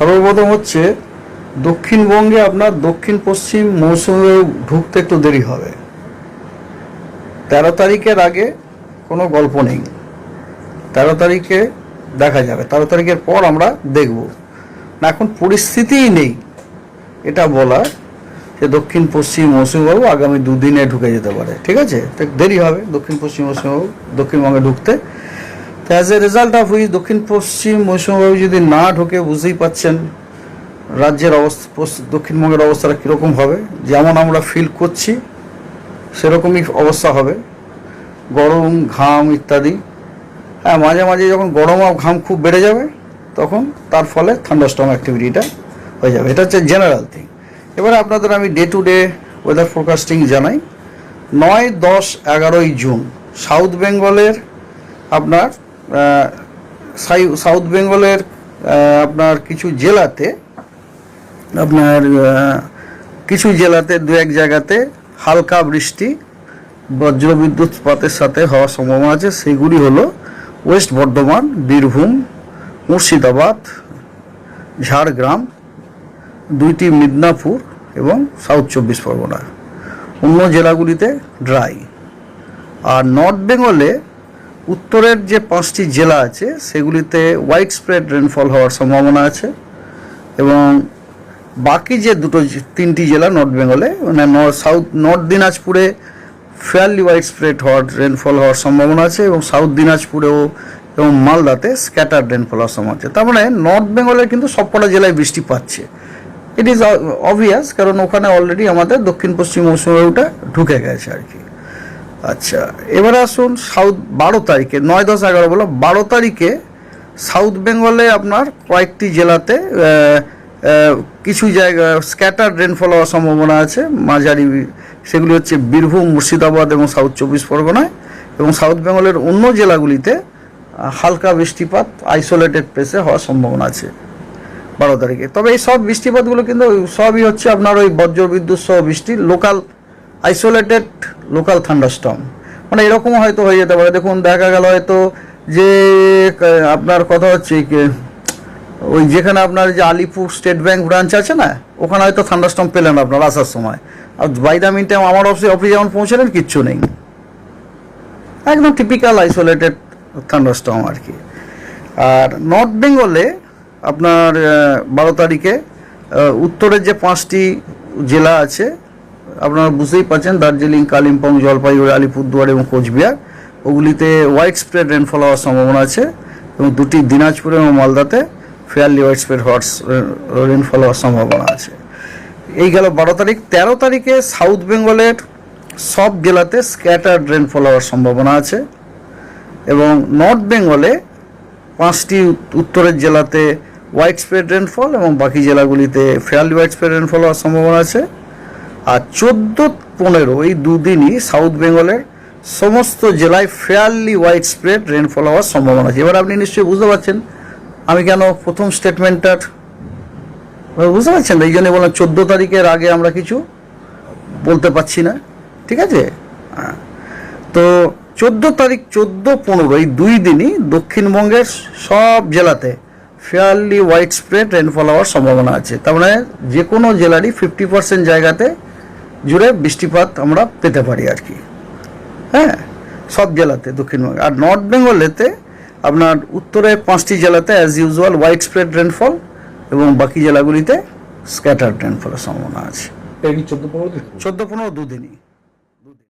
সর্বপ্রথম হচ্ছে দক্ষিণবঙ্গে আপনার দক্ষিণ পশ্চিম মৌসুমে ঢুকতে একটু দেরি হবে। তেরো তারিখের আগে কোনো গল্প নেই। তেরো তারিখে দেখা যাবে। তেরো তারিখের পর আমরা দেখব। না, এখন পরিস্থিতিই নেই। এটা বলা যে দক্ষিণ পশ্চিম মৌসুমবাবু আগামী দুদিনে ঢুকে যেতে পারে। ঠিক আছে? দেরি হবে দক্ষিণ পশ্চিম মৌসুমবাবু দক্ষিণবঙ্গে ঢুকতে। As a result of which দক্ষিণ পশ্চিম মৌসুমবাবু যদি না ঢুকে, বুঝতেই পাচ্ছেন রাজ্যের অবস্থা দক্ষিণবঙ্গের অবস্থাটা কীরকম হবে? যেমন আমরা ফিল করছি, সেরকমই অবস্থা হবে। গরম, ঘাম ইত্যাদি। হ্যাঁ মাঝে মাঝে যখন গরম আর ঘাম খুব বেড়ে যাবে, তখন তার ফলে থান্ডারস্টর্ম অ্যাক্টিভিটিটা হয়ে যাবে। এটা হচ্ছে জেনারেল থিং এবারে আপনাদের আমি day to day weather forecasting জানাই। নয়, দশ, এগারোই জুন সাউথ বেঙ্গলের আপনার সাউথ বেঙ্গলের আপনার কিছু জেলাতে, আপনার কিছু জেলাতে দু এক জায়গাতে হালকা বৃষ্টি, বজ্রবিদ্যুৎ পাতের সাথে হওয়ার সম্ভাবনা আছে। সেগুলি হলো ওয়েস্ট বর্ধমান, বীরভূম, মুর্শিদাবাদ, ঝাড়গ্রাম, দুইটি মিদনাপুর এবং সাউথ চব্বিশ পরগনা। অন্য জেলাগুলিতে ড্রাই। আর নর্থ বেঙ্গলে উত্তরের যে পাঁচটি জেলা আছে, সেগুলিতে হোয়াইট স্প্রেড রেনফল হওয়ার সম্ভাবনা আছে এবং বাকি যে দুটো, তিনটি জেলা নর্থ বেঙ্গলে মানে সাউথ নর্থ দিনাজপুরে ফেয়ারলি হোয়াইট স্প্রেড হওয়ার রেনফল হওয়ার সম্ভাবনা আছে এবং সাউথ দিনাজপুরেও এবং মালদাতে স্ক্যাটার রেনফল হওয়ার সম্ভাবনা আছে। তার মানে নর্থ বেঙ্গলের কিন্তু সবকটা জেলায় বৃষ্টি পাচ্ছে। ইট ইজ অবভিয়াস কারণ ওখানে অলরেডি আমাদের দক্ষিণ পশ্চিম মৌসুমে ওটা ঢুকে গেছে আর কি। আচ্ছা এবার আসুন সাউথ বারো তারিখে, নয় দশ এগারো বলো, বারো তারিখে সাউথ বেঙ্গলে আপনার কয়েকটি জেলাতে কিছু জায়গা, স্ক্যাটার রেনফল হওয়ার সম্ভাবনা আছে। মাঝারি সেগুলি হচ্ছে বীরভূম, মুর্শিদাবাদ এবং সাউথ চব্বিশ পরগনায় এবং সাউথ বেঙ্গলের অন্য জেলাগুলিতে হালকা বৃষ্টিপাত আইসোলেটেড প্লেসে হওয়ার সম্ভাবনা আছে বারো তারিখে। তবে এই সব বৃষ্টিপাতগুলো কিন্তু সবই হচ্ছে আপনার ওই বজ্র বিদ্যুৎ সহ বৃষ্টি লোকাল আইসোলেটেড লোকাল থান্ডারস্টর্ম মানে এরকম হয়তো হয়ে যেতে পারে। দেখুন, দেখা গেল হয়তো যে আপনার কথা হচ্ছে ওই যেখানে আপনার যে আলিপুর স্টেট ব্যাংক ব্রাঞ্চ আছে না, ওখানে হয়তো থান্ডারস্টর্ম পেলেন আপনার আসার সময়। আর বাই দ্য মিন টাইম আমার অফিসে অফিসে যেমন পৌঁছলেন, কিচ্ছু নেই। একদম টিপিক্যাল আইসোলেটেড থান্ডারস্টর্ম আর কি। আর নর্থ বেঙ্গলে আপনার বারো তারিখে উত্তরের যে পাঁচটি জেলা আছে আপনারা বুঝতেই পারছেন, দার্জিলিং, কালিম্পং, জলপাইগুড়ি, আলিপুরদুয়ার এবং কোচবিহার। ওগুলিতে হোয়াইট স্প্রেড রেনফল হওয়ার সম্ভাবনা আছে এবং দুটি দিনাজপুর এবং মালদাতে ফেয়ারলি হোয়াইট স্প্রেড হওয়ার রেনফল হওয়ার সম্ভাবনা আছে। এই গেল বারো তারিখ। তেরো তারিখে সাউথ বেঙ্গলের সব জেলাতে স্ক্যাটার্ড রেনফল হওয়ার সম্ভাবনা আছে এবং নর্থ বেঙ্গলে পাঁচটি উত্তরের জেলাতে হোয়াইট স্প্রেড রেনফল এবং বাকি জেলাগুলিতে ফেয়ারলি হোয়াইট স্প্রেড রেনফল হওয়ার সম্ভাবনা আছে। আর চোদ্দ পনেরো এই দুদিনই সাউথ বেঙ্গলের সমস্ত জেলায় ফেয়ারলি হোয়াইট স্প্রেড রেনফল হওয়ার সম্ভাবনা আছে। এবার আপনি নিশ্চয়ই বুঝতে পারছেন, আমি কেন প্রথম স্টেটমেন্টটার বুঝতে পারছেন? এই জন্য বললাম, চোদ্দ তারিখের আগে আমরা কিছু বলতে পারছি না। ঠিক আছে? হ্যাঁ। তো চোদ্দ তারিখ, চোদ্দ পনেরো এই দুই দিনই দক্ষিণবঙ্গের সব জেলাতে ফেয়ারলি হোয়াইট স্প্রেড রেনফল হওয়ার সম্ভাবনা আছে। তার মানে যে কোনো জেলারই ফিফটি পার্সেন্ট জায়গাতে জুড়ে বৃষ্টিপাত আমরা পেতে পারি আর কি। হ্যাঁ সব জেলাতে দক্ষিণবঙ্গে আর নর্থ বেঙ্গলেতে আপনার উত্তরে পাঁচটি জেলাতে as usual wide spread rainfall এবং বাকি জেলাগুলিতে স্ক্যাটার্ড রেনফলের সম্ভাবনা আছে। চোদ্দ পনেরো চোদ্দ পনেরো দুদিনই।